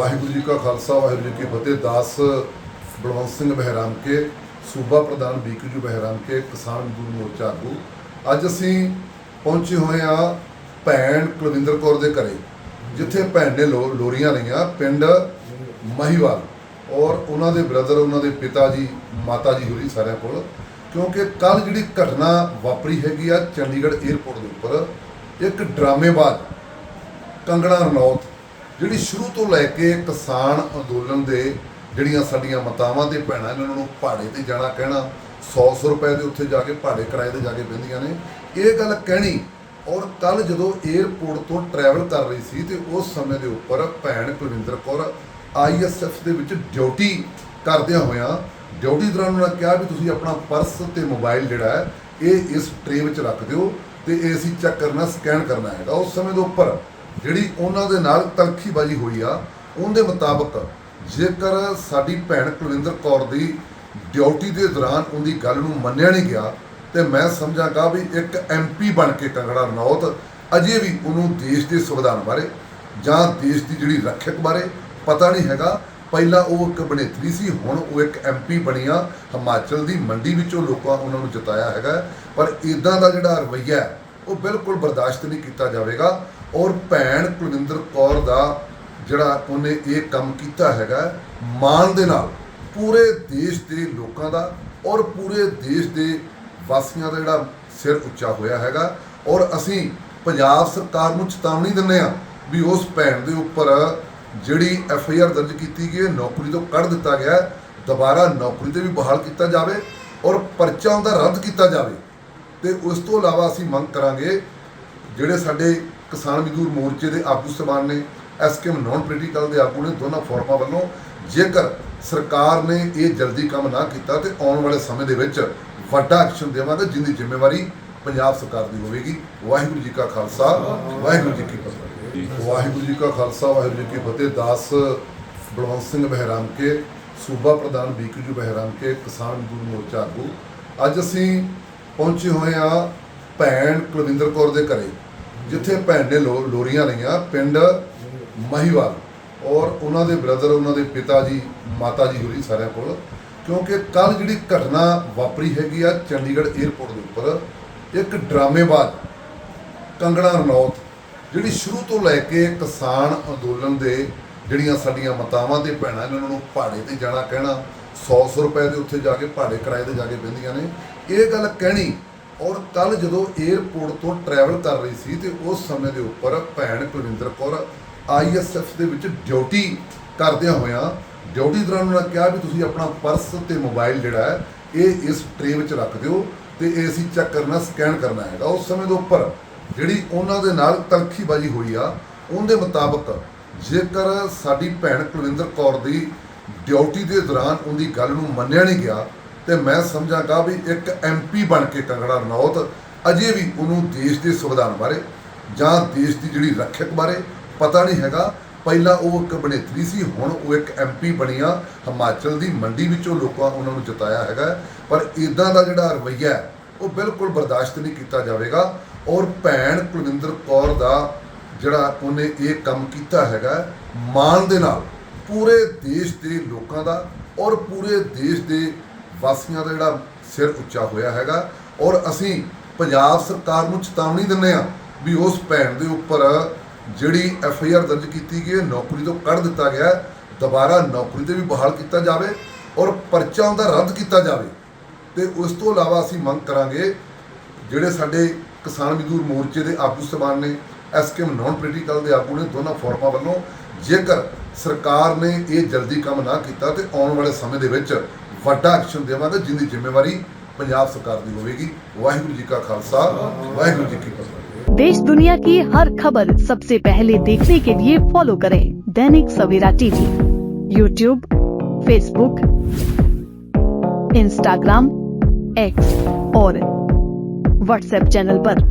ਵਾਹਿਗੁਰੂ ਜੀ ਕਾ ਖਾਲਸਾ, ਵਾਹਿਗੁਰੂ ਜੀ ਕੀ ਫਤਿਹ। ਦਾਸ ਬਲਵੰਤ ਸਿੰਘ ਬਹਿਰਾਮ ਕੇ ਸੂਬਾ ਪ੍ਰਧਾਨ ਬੀਕਯੂ ਬਹਿਰਾਮ ਕੇ ਕਿਸਾਨ ਮਜ਼ਦੂਰ ਮੋਰਚਾ ਆਗੂ। ਅੱਜ ਅਸੀਂ ਪਹੁੰਚੇ ਹੋਏ ਆ ਭੈਣ ਕੁਲਵਿੰਦਰ ਕੌਰ ਦੇ ਘਰੇ, ਜਿੱਥੇ ਭੈਣ ਨੇ ਲੋ, ਲੋਰੀਆਂ ਲਈਆਂ, ਪਿੰਡ ਮਹੀਵਾਲ। ਔਰ ਉਹਨਾਂ ਦੇ ਬ੍ਰਦਰ, ਉਹਨਾਂ ਦੇ ਪਿਤਾ ਜੀ, ਮਾਤਾ ਜੀ ਹੋਰੀ ਸਾਰਿਆਂ ਕੋਲ। ਕਿਉਂਕਿ ਕੱਲ ਜਿਹੜੀ ਘਟਨਾ ਵਾਪਰੀ ਹੈਗੀ ਆ ਚੰਡੀਗੜ੍ਹ 에ਅਰਪੋਰਟ ਦੇ ਉੱਪਰ, ਇੱਕ ਡਰਾਮੇਬਾਜ਼, ਕੰਗਣਾ ਰਣੌਤ ਜਿਹੜੀ ਸ਼ੁਰੂ ਤੋਂ ਲੈ ਕੇ ਕਿਸਾਨ ਅੰਦੋਲਨ ਦੇ ਜਿਹੜੀਆਂ ਸਾਡੀਆਂ ਮਤਾਵਾਂ ਤੇ ਭੈਣਾਂ ਨੇ ਉਹਨਾਂ ਨੂੰ ਪਹਾੜੇ ਤੇ ਜਾਣਾ ਕਹਿਣਾ 100 ਰੁਪਏ ਦੇ ਉੱਥੇ ਜਾ ਕੇ ਪਹਾੜੇ ਕਿਰਾਏ ਤੇ ਜਾ ਕੇ ਬਹਿੰਦੀਆਂ ਨੇ। ਇਹ ਗੱਲ ਕਹਿਣੀ, ਔਰ ਕੱਲ ਜਦੋਂ 에ਅਰਪੋਰਟ ਤੋਂ ਟਰੈਵਲ ਕਰ ਰਹੀ ਸੀ ਤੇ ਉਸ ਸਮੇਂ ਦੇ ਉੱਪਰ ਭੈਣ ਕੁਲਵਿੰਦਰ ਕੌਰ ਆਈਐਸਐਫ ਦੇ ਵਿੱਚ ਡਿਊਟੀ ਕਰਦਿਆਂ ਹੋਇਆਂ ਡਿਊਟੀ ਦੌਰਾਨ ਉਹਨਾਂ ਕਿਹਾ ਵੀ ਤੁਸੀਂ ਆਪਣਾ ਪਰਸ ਤੇ ਮੋਬਾਈਲ ਜਿਹੜਾ ਹੈ, ਇਹ ਇਸ ਟਰੇ ਵਿੱਚ ਰੱਖ ਦਿਓ ਤੇ ਇਹ ਅਸੀਂ ਚੈੱਕ ਕਰਨਾ ਸਕੈਨ ਕਰਨਾ ਹੈਗਾ। ਉਸ ਸਮੇਂ ਦੇ ਉੱਪਰ ਜਿਹੜੀ ਉਹਨਾਂ ਦੇ ਨਾਲ ਤਲਖੀਬਾਜ਼ੀ ਹੋਈ ਆ, ਉਹਦੇ ਮੁਤਾਬਕ ਜੇਕਰ ਸਾਡੀ ਭੈਣ ਕੁਲਵਿੰਦਰ ਕੌਰ ਦੀ ਡਿਊਟੀ ਦੇ ਦੌਰਾਨ ਉਹਦੀ ਗੱਲ ਨੂੰ ਮੰਨਿਆ ਨਹੀਂ ਗਿਆ, ਤੇ ਮੈਂ ਸਮਝਾਂਗਾ ਵੀ ਇੱਕ ਐਮਪੀ ਬਣ ਕੇ ਕੰਗੜਾ ਰਣੌਤ ਅਜੇ ਵੀ ਉਹਨੂੰ ਦੇਸ਼ ਦੇ ਸੰਵਿਧਾਨ ਬਾਰੇ ਜਾਂ ਦੇਸ਼ ਦੀ ਜਿਹੜੀ ਰੱਖਿਅਕ ਬਾਰੇ ਪਤਾ ਨਹੀਂ ਹੈਗਾ। ਪਹਿਲਾਂ ਉਹ ਇੱਕ ਬਣੇਤਰੀ ਸੀ, ਹੁਣ ਉਹ ਇੱਕ ਐਮਪੀ ਬਣੀਆਂ ਹਿਮਾਚਲ ਦੀ ਮੰਡੀ ਵਿੱਚੋਂ ਲੋਕਾਂ ਉਹਨਾਂ ਨੂੰ ਜਿਤਾਇਆ ਹੈਗਾ। ਪਰ ਇਦਾਂ ਦਾ ਜਿਹੜਾ ਰਵੱਈਆ ਉਹ ਬਿਲਕੁਲ ਬਰਦਾਸ਼ਤ ਨਹੀਂ ਕੀਤਾ ਜਾਵੇਗਾ। ਔਰ ਭੈਣ ਕੁਲਵਿੰਦਰ ਕੌਰ ਦਾ ਜਿਹੜਾ ਉਹਨੇ ਇਹ ਕੰਮ ਕੀਤਾ ਹੈਗਾ ਮਾਣ ਦੇ ਨਾਲ ਪੂਰੇ ਦੇਸ਼ ਦੇ ਲੋਕਾਂ ਦਾ ਔਰ ਪੂਰੇ ਦੇਸ਼ ਦੇ ਵਾਸੀਆਂ ਦਾ ਜਿਹੜਾ ਸਿਰ ਉੱਚਾ ਹੋਇਆ ਹੈਗਾ। ਔਰ ਅਸੀਂ ਪੰਜਾਬ ਸਰਕਾਰ ਨੂੰ ਚੇਤਾਵਨੀ ਦਿੰਦੇ ਆ ਵੀ ਉਸ ਭੈਣ ਦੇ ਉੱਪਰ ਜਿਹੜੀ ਐਫ ਆਈ ਆਰ ਦਰਜ ਕੀਤੀ ਗਈ ਹੈ, ਨੌਕਰੀ ਤੋਂ ਕੱਢ ਦਿੱਤਾ ਗਿਆ ਦੁਬਾਰਾ ਨੌਕਰੀ ਤੇ ਵੀ ਬਹਾਲ ਕੀਤਾ ਜਾਵੇ ਔਰ ਪਰਚਾ ਉਹਦਾ ਰੱਦ ਕੀਤਾ ਜਾਵੇ। ਤੇ ਉਸ ਤੋਂ ਇਲਾਵਾ ਅਸੀਂ ਮੰਗ ਕਰਾਂਗੇ ਜਿਹੜੇ ਸਾਡੇ ਕਿਸਾਨ ਮਜ਼ਦੂਰ ਮੋਰਚੇ ਦੇ ਆਗੂ ਸਭਾਨ ਨੇ ਐਸਕੇਐਮ ਨਾਨ ਪੋਲੀਟੀਕਲ ਦੇ ਆਗੂ ਨੇ, ਦੋਨਾਂ ਫੋਰਮਾਂ ਵੱਲੋਂ ਜੇਕਰ ਸਰਕਾਰ ਨੇ ਇਹ ਜਲਦੀ ਕੰਮ ਨਾ ਕੀਤਾ ਤੇ ਆਉਣ ਵਾਲੇ ਸਮੇਂ ਦੇ ਵਿੱਚ ਵੱਡਾ ਐਕਸ਼ਨ ਦੇਵਾਂਗੇ, ਜਿੰਦੀ ਜ਼ਿੰਮੇਵਾਰੀ ਪੰਜਾਬ ਸਰਕਾਰ ਦੀ ਹੋਵੇਗੀ। ਵਾਹਿਗੁਰੂ ਜੀ ਕਾ ਖਾਲਸਾ, ਵਾਹਿਗੁਰੂ ਜੀ ਕੀ ਫਤਿਹ। ਵਾਹਿਗੁਰੂ ਜੀ ਕਾ ਖਾਲਸਾ, ਵਾਹਿਗੁਰੂ ਜੀ ਕੀ ਫਤਿਹ। ਦਾਸ ਬਲਵੰਤ ਸਿੰਘ ਬਹਿਰਾਮ ਕੇ ਸੂਬਾ ਪ੍ਰਧਾਨ ਬੀਕਯੂ ਬਹਿਰਾਮ ਕੇ ਕਿਸਾਨ ਮਜ਼ਦੂਰ ਮੋਰਚਾ ਆਗੂ। ਅੱਜ ਅਸੀਂ ਪਹੁੰਚੇ ਹੋਏ ਆ ਭੈਣ ਕੁਲਵਿੰਦਰ ਕੌਰ ਦੇ ਘਰੇ। ਜਿੱਥੇ ਭੈਣ ਨੇ ਲੋ ਲੋਰੀਆਂ ਲਈਆਂ, ਪਿੰਡ ਮਹੀਵਾਲ। ਔਰ ਉਹਨਾਂ ਦੇ ਬ੍ਰਦਰ, ਉਹਨਾਂ ਦੇ ਪਿਤਾ ਜੀ, ਮਾਤਾ ਜੀ ਹੋਰੀ ਸਾਰਿਆਂ ਕੋਲ। ਕਿਉਂਕਿ ਕੱਲ ਜਿਹੜੀ ਘਟਨਾ ਵਾਪਰੀ ਹੈਗੀ ਆ ਚੰਡੀਗੜ੍ਹ 에ਅਰਪੋਰਟ ਦੇ ਉੱਪਰ, ਇੱਕ ਡਰਾਮੇਬਾਜ਼, ਕੰਗਣਾ ਰਣੌਤ, ਜਿਹੜੀ ਸ਼ੁਰੂ ਤੋਂ ਲੈ ਕੇ ਕਿਸਾਨ ਅੰਦੋਲਨ ਦੇ ਜਿਹੜੀਆਂ ਸਾਡੀਆਂ ਮਤਾਵਾਂ ਤੇ ਭੈਣਾਂ ਨੇ, ਉਹਨਾਂ ਨੂੰ ਪਹਾੜੇ ਤੇ ਜਾਣਾ ਕਹਿਣਾ 100 ਰੁਪਏ ਦੇ ਉੱਥੇ ਜਾ ਕੇ ਪਹਾੜੇ ਕਿਰਾਏ ਤੇ ਜਾ ਕੇ ਬਹਿੰਦੀਆਂ ਨੇ। ਇਹ ਗੱਲ ਕਹਿਣੀ ਔਰ ਕੱਲ ਜਦੋਂ 에ਅਰਪੋਰਟ ਤੋਂ ਟਰੈਵਲ ਕਰ ਰਹੀ ਸੀ ਤੇ ਉਸ ਸਮੇਂ ਦੇ ਉੱਪਰ ਭੈਣ ਕੁਲਵਿੰਦਰ ਕੌਰ ਆਈਐਸਐਫ ਦੇ ਵਿੱਚ ਡਿਊਟੀ ਕਰਦਿਆਂ ਹੋਇਆਂ ਡਿਊਟੀ ਦੌਰਾਨ ਉਹਨਾਂ ਕਿਹਾ ਵੀ ਤੁਸੀਂ ਆਪਣਾ ਪਰਸ ਤੇ ਮੋਬਾਈਲ ਜਿਹੜਾ ਹੈ, ਇਹ ਇਸ ਟਰੇ ਵਿੱਚ ਰੱਖ ਦਿਓ ਤੇ ਇਹ ਅਸੀਂ ਚੈੱਕ ਕਰਨਾ ਸਕੈਨ ਕਰਨਾ ਹੈਗਾ। ਉਸ ਸਮੇਂ ਦੇ ਉੱਪਰ ਜਿਹੜੀ ਉਹਨਾਂ ਦੇ ਨਾਲ ਤਲਖੀਬਾਜ਼ੀ ਹੋਈ ਆ, ਉਹਦੇ ਮੁਤਾਬਕ ਜੇਕਰ ਸਾਡੀ ਭੈਣ ਕੁਲਵਿੰਦਰ ਕੌਰ ਦੀ ਡਿਊਟੀ ਦੇ ਦੌਰਾਨ ਉਹਦੀ ਗੱਲ ਨੂੰ ਮੰਨਿਆ ਨਹੀਂ ਗਿਆ ਤੇ ਮੈਂ ਸਮਝਾਂਗਾ ਵੀ ਇੱਕ ਐਮਪੀ ਬਣ ਕੇ ਕੰਗੜਾ ਰਣੌਤ ਅਜੇ ਵੀ ਉਹਨੂੰ ਦੇਸ਼ ਦੇ ਸੰਵਿਧਾਨ ਬਾਰੇ ਜਾਂ ਦੇਸ਼ ਦੀ ਜਿਹੜੀ ਰੱਖਿਅਕ ਬਾਰੇ ਪਤਾ ਨਹੀਂ ਹੈਗਾ। ਪਹਿਲਾਂ ਉਹ ਇੱਕ ਬਣੇਤਰੀ ਸੀ, ਹੁਣ ਉਹ ਇੱਕ ਐਮਪੀ ਬਣੀਆਂ ਹਿਮਾਚਲ ਦੀ ਮੰਡੀ ਵਿੱਚੋਂ ਲੋਕਾਂ ਉਹਨਾਂ ਨੂੰ ਜਿਤਾਇਆ ਹੈਗਾ। ਪਰ ਇਦਾਂ ਦਾ ਜਿਹੜਾ ਰਵੱਈਆ ਉਹ ਬਿਲਕੁਲ ਬਰਦਾਸ਼ਤ ਨਹੀਂ ਕੀਤਾ ਜਾਵੇਗਾ। ਔਰ ਭੈਣ ਕੁਲਵਿੰਦਰ ਕੌਰ ਦਾ ਜਿਹੜਾ ਉਹਨੇ ਇਹ ਕੰਮ ਕੀਤਾ ਹੈਗਾ, ਮਾਣ ਦੇ ਨਾਲ ਪੂਰੇ ਦੇਸ਼ ਦੇ ਲੋਕਾਂ ਦਾ ਔਰ ਪੂਰੇ ਦੇਸ਼ ਦੇ ਵਾਸੀਆਂ ਦਾ ਜਿਹੜਾ ਸਿਰ ਉੱਚਾ ਹੋਇਆ ਹੈਗਾ ਔਰ ਅਸੀਂ ਪੰਜਾਬ ਸਰਕਾਰ ਨੂੰ ਚੇਤਾਵਨੀ ਦਿੰਦੇ ਆ ਵੀ ਉਸ ਭੈਣ ਦੇ ਉੱਪਰ ਜਿਹੜੀ ਐਫ ਆਈ ਆਰ ਦਰਜ ਕੀਤੀ ਗਈ ਹੈ, ਨੌਕਰੀ ਤੋਂ ਕੱਢ ਦਿੱਤਾ ਗਿਆ ਦੁਬਾਰਾ ਨੌਕਰੀ ਤੇ ਵੀ ਬਹਾਲ ਕੀਤਾ ਜਾਵੇ ਔਰ ਪਰਚਾ ਉਹਦਾ ਰੱਦ ਕੀਤਾ ਜਾਵੇ। ਤੇ ਉਸ ਤੋਂ ਇਲਾਵਾ ਅਸੀਂ ਮੰਗ ਕਰਾਂਗੇ ਜਿਹੜੇ ਸਾਡੇ ਕਿਸਾਨ ਮਜ਼ਦੂਰ ਮੋਰਚੇ ਦੇ ਆਗੂ ਸਭਾਨ ਨੇ ਐਸਕੇਐਮ ਨਾਨ ਪੋਲੀਟੀਕਲ ਦੇ ਆਗੂ ਨੇ, ਦੋਨਾਂ ਫੋਰਮਾਂ ਵੱਲੋਂ ਜੇਕਰ ਸਰਕਾਰ ਨੇ ਇਹ ਜਲਦੀ ਕੰਮ ਨਾ ਕੀਤਾ ਤੇ ਆਉਣ ਵਾਲੇ ਸਮੇਂ ਦੇ ਵਿੱਚ ਵੱਡਾ ਐਕਸ਼ਨ ਦੇਵਾਂਗੇ ਜਿੰਦੀ ਜ਼ਿੰਮੇਵਾਰੀ ਪੰਜਾਬ ਸਰਕਾਰ ਦੀ ਹੋਵੇਗੀ ਵਾਹਿਗੁਰੂ ਜੀ ਕਾ ਖਾਲਸਾ ਵਾਹਿਗੁਰੂ ਜੀ ਕੀ ਫਤਿਹ देश दुनिया की हर खबर सबसे पहले देखने के लिए फॉलो करें Dainik Savera TV YouTube Facebook Instagram X और व्हाट्सएप चैनल पर।